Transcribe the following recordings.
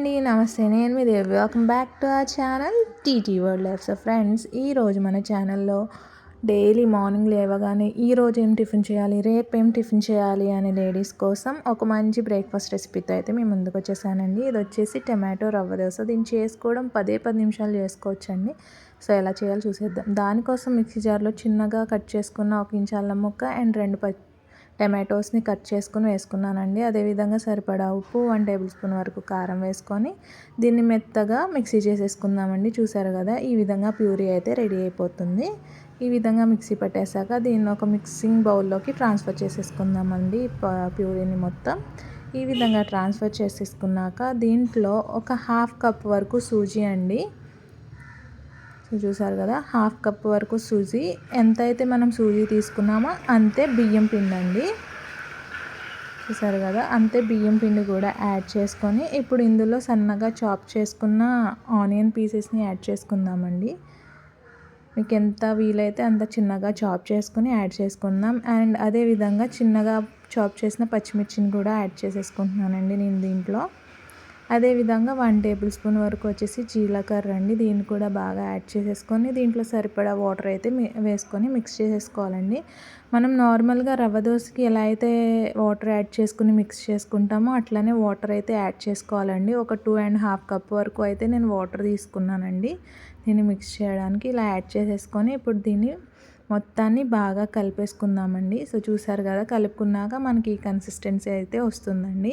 అండి నమస్తే. నేను మీ Devi. Welcome back to our channel TT world life so friends ఈరోజు మన ఛానల్లో డైలీ మార్నింగ్ లేవగానే ఈరోజు ఏం టిఫిన్ చేయాలి రేపు ఏం టిఫిన్ చేయాలి అనే లేడీస్ కోసం ఒక మంచి బ్రేక్ఫాస్ట్ రెసిపీతో అయితే మేము ముందుకు వచ్చేసానండి. ఇది వచ్చేసి టమాటో రవ్వ దోశ. దీన్ని చేసుకోవడం పదే పది నిమిషాలు చేసుకోవచ్చండి. సో ఎలా చేయాలో చూసేద్దాం. దానికోసం మిక్సీ జార్లో చిన్నగా కట్ చేసుకున్న ఒక ఇంచాల అల్లం ముక్క అండ్ రెండు పచ్చి టమాటోస్ని కట్ చేసుకుని వేసుకున్నానండి. అదేవిధంగా సరిపడా ఉప్పు వన్ టేబుల్ స్పూన్ వరకు కారం వేసుకొని దీన్ని మెత్తగా మిక్సీ చేసేసుకుందామండి. చూసారు కదా ఈ విధంగా ప్యూరీ అయితే రెడీ అయిపోతుంది. ఈ విధంగా మిక్సీ పట్టేశాక దీన్ని ఒక మిక్సింగ్ బౌల్లోకి ట్రాన్స్ఫర్ చేసేసుకుందామండి ప్యూరీని మొత్తం. ఈ విధంగా ట్రాన్స్ఫర్ చేసేసుకున్నాక దీంట్లో ఒక హాఫ్ కప్ వరకు సూజీ అండి. చూసారు కదా? హాఫ్ కప్ వరకు సూజీ. ఎంత అయితే మనం సూజీ తీసుకున్నామో అంతే బియ్యం పిండి అండి చూసారు కదా? అంతే బియ్యం పిండి కూడా యాడ్ చేసుకొని ఇప్పుడు ఇందులో సన్నగా చాప్ చేసుకున్న ఆనియన్ పీసెస్ని యాడ్ చేసుకుందామండి. మీకు ఎంత వీలైతే అంత చిన్నగా చాప్ చేసుకొని యాడ్ చేసుకుందాం. అండ్ అదేవిధంగా చిన్నగా చాప్ చేసిన పచ్చిమిర్చిని కూడా యాడ్ చేసేసుకుంటున్నానండి నేను దీంట్లో. అదేవిధంగా వన్ టేబుల్ స్పూన్ వరకు వచ్చేసి జీలకర్ర అండి. దీన్ని కూడా బాగా యాడ్ చేసేసుకొని దీంట్లో సరిపడా వాటర్ అయితే వేసుకొని మిక్స్ చేసేసుకోవాలండి. మనం నార్మల్గా రవ్వ దోశకి ఎలా అయితే వాటర్ యాడ్ చేసుకుని మిక్స్ చేసుకుంటామో అట్లనే వాటర్ అయితే యాడ్ చేసుకోవాలండి. ఒక టూ అండ్ హాఫ్ కప్ వరకు అయితే నేను వాటర్ తీసుకున్నానండి. దీన్ని మిక్స్ చేయడానికి ఇలా యాడ్ చేసేసుకొని ఇప్పుడు దీన్ని మొత్తాన్ని బాగా కలిపేసుకుందామండి. సో చూసారు కదా కలుపుకున్నాక మనకి ఈ కన్సిస్టెన్సీ అయితే వస్తుందండి.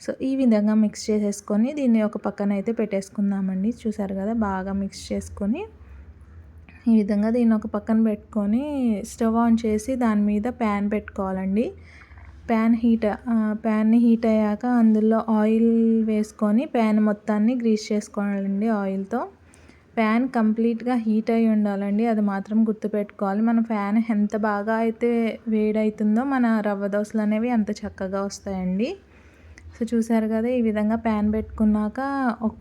సో ఈ విధంగా మిక్స్ చేసేసుకొని దీన్ని ఒక పక్కన అయితే పెట్టేసుకుందామండి. చూసారు కదా బాగా మిక్స్ చేసుకొని ఈ విధంగా దీన్ని ఒక పక్కన పెట్టుకొని స్టవ్ ఆన్ చేసి దాని మీద ప్యాన్ పెట్టుకోవాలండి. ప్యాన్ హీట్ ప్యాన్ని హీట్ అయ్యాక అందులో ఆయిల్ వేసుకొని ప్యాన్ మొత్తాన్ని గ్రీస్ చేసుకోవాలండి ఆయిల్తో. ఫ్యాన్ కంప్లీట్గా హీట్ అయి ఉండాలండి అది మాత్రం గుర్తుపెట్టుకోవాలి. మన ఫ్యాన్ ఎంత బాగా అయితే వేడవుతుందో మన రవ్వ దోశలు అనేవి అంత చక్కగా వస్తాయండి. సో చూసారు కదా ఈ విధంగా ప్యాన్ పెట్టుకున్నాక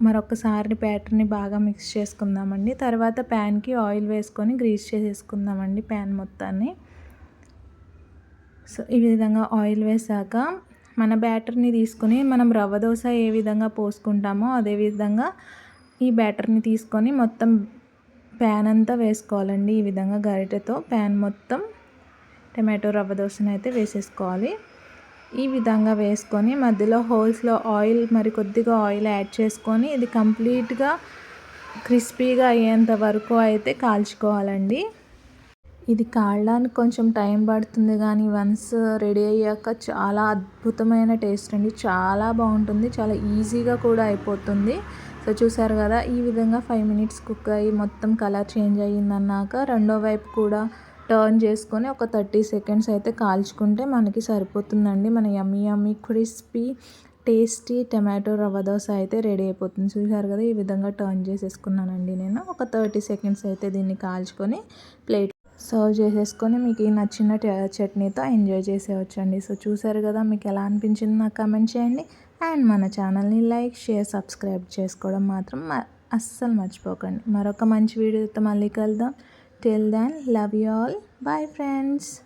మరొకసారి బ్యాటర్ని బాగా మిక్స్ చేసుకుందామండి. తర్వాత ప్యాన్కి ఆయిల్ వేసుకొని గ్రీస్ చేసేసుకుందామండి ప్యాన్ మొత్తాన్ని. సో ఈ విధంగా ఆయిల్ వేసాక మన బ్యాటర్ని తీసుకొని మనం రవ్వ దోశ ఏ విధంగా పోసుకుంటామో అదే విధంగా ఈ బ్యాటర్ని తీసుకొని మొత్తం ప్యాన్ అంతా వేసుకోవాలండి. ఈ విధంగా గరిటెతో ప్యాన్ మొత్తం టమాటో రవ్వ దోశను అయితే వేసేసుకోవాలి. ఈ విధంగా వేసుకొని మధ్యలో హోల్స్లో ఆయిల్ మరి కొద్దిగా ఆయిల్ యాడ్ చేసుకొని ఇది కంప్లీట్గా క్రిస్పీగా అయ్యేంత వరకు అయితే కాల్చుకోవాలండి. ఇది కాళ్ళడానికి కొంచెం టైం పడుతుంది కానీ వన్స్ రెడీ అయ్యాక చాలా అద్భుతమైన టేస్ట్ అండి. చాలా బాగుంటుంది చాలా ఈజీగా కూడా అయిపోతుంది. సో చూసారు కదా ఈ విధంగా ఫైవ్ మినిట్స్ కుక్ అయ్యి మొత్తం కలర్ చేంజ్ అయ్యిందన్నాక రెండో వైపు కూడా టర్న్ చేసుకొని ఒక థర్టీ సెకండ్స్ అయితే కాల్చుకుంటే మనకి సరిపోతుందండి. మన yummy yummy crispy tasty tomato రవ్వ దోశ అయితే రెడీ అయిపోతుంది. చూసారు కదా ఈ విధంగా టర్న్ చేసేసుకున్నానండి నేను. ఒక థర్టీ సెకండ్స్ అయితే దీన్ని కాల్చుకొని ప్లేట్ సర్వ్ చేసేసుకొని మీకు నచ్చిన చట్నీతో ఎంజాయ్ చేసేవచ్చండి సో చూసారు కదా మీకు ఎలా అనిపించింది నాకు కమెంట్ చేయండి. అండ్ మన ఛానల్ని లైక్ షేర్ సబ్స్క్రైబ్ చేసుకోవడం మాత్రం అస్సలు మర్చిపోకండి. మరొక మంచి వీడియోతో మళ్ళీ కలుద్దాం. Till then, love you all. Bye, friends.